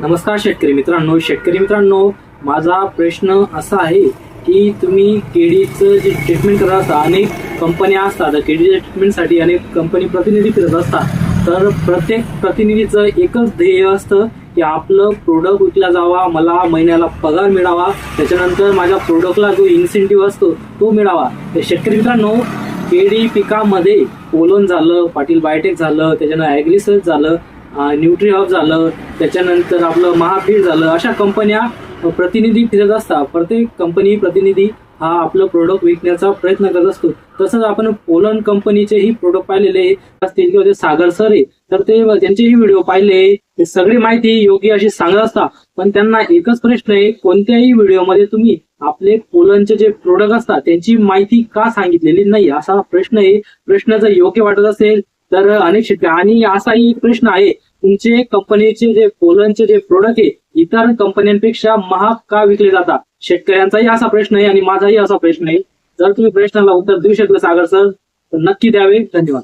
नमस्कार शेतकरी मित्रांनो. शेतकरी मित्रांनो माझा प्रश्न असा आहे की तुम्ही केळीचं जे ट्रीटमेंट करत असता अनेक कंपन्या असतात. केळीच्या ट्रीटमेंटसाठी अनेक कंपनी प्रतिनिधी फिरत असतात. तर प्रत्येक प्रतिनिधीचं एकच ध्येय असतं की आपलं प्रोडक्ट विकला जावा मला महिन्याला पगार मिळावा. त्याच्यानंतर माझ्या प्रोडक्टला जो इन्सेंटिव्ह असतो तो मिळावा. तर शेतकरी मित्रांनो केळी पिकामध्ये ओलोन झालं पाटील बायोटेक झालं त्याच्यानं ॲग्रिसर्च झालं न्यूट्री हब झालं त्याच्यानंतर आपलं महाफीड झालं अशा कंपन्या प्रतिनिधी फिरत असतात. प्रत्येक कंपनी प्रतिनिधी हा आपलं प्रोडक्ट विकण्याचा प्रयत्न करत असतो. तसंच आपण पोलन कंपनीचेही प्रोडक्ट पाहिलेले असतील किंवा सागर सर आहे तर ते त्यांचेही व्हिडिओ पाहिले ते सगळी माहिती योग्य अशी सांगत असता पण त्यांना एकच प्रश्न आहे कोणत्याही व्हिडिओमध्ये तुम्ही आपले पोलनचे जे प्रोडक्ट असतात त्यांची माहिती का सांगितलेली नाही? असा प्रश्न आहे. प्रश्न जर योग्य वाटत असेल तर अनेक शेतकरी आणि असाही प्रश्न आहे तुमचे कंपनीचे जे पोलनचे जे प्रोडक्ट आहे इतर कंपन्यांपेक्षा महाग का विकले जातात? शेतकऱ्यांचाही असा प्रश्न आहे आणि माझाही असा प्रश्न आहे. जर तुम्ही प्रश्नाला उत्तर देऊ शकलं सागर सर तर नक्की द्यावे. धन्यवाद.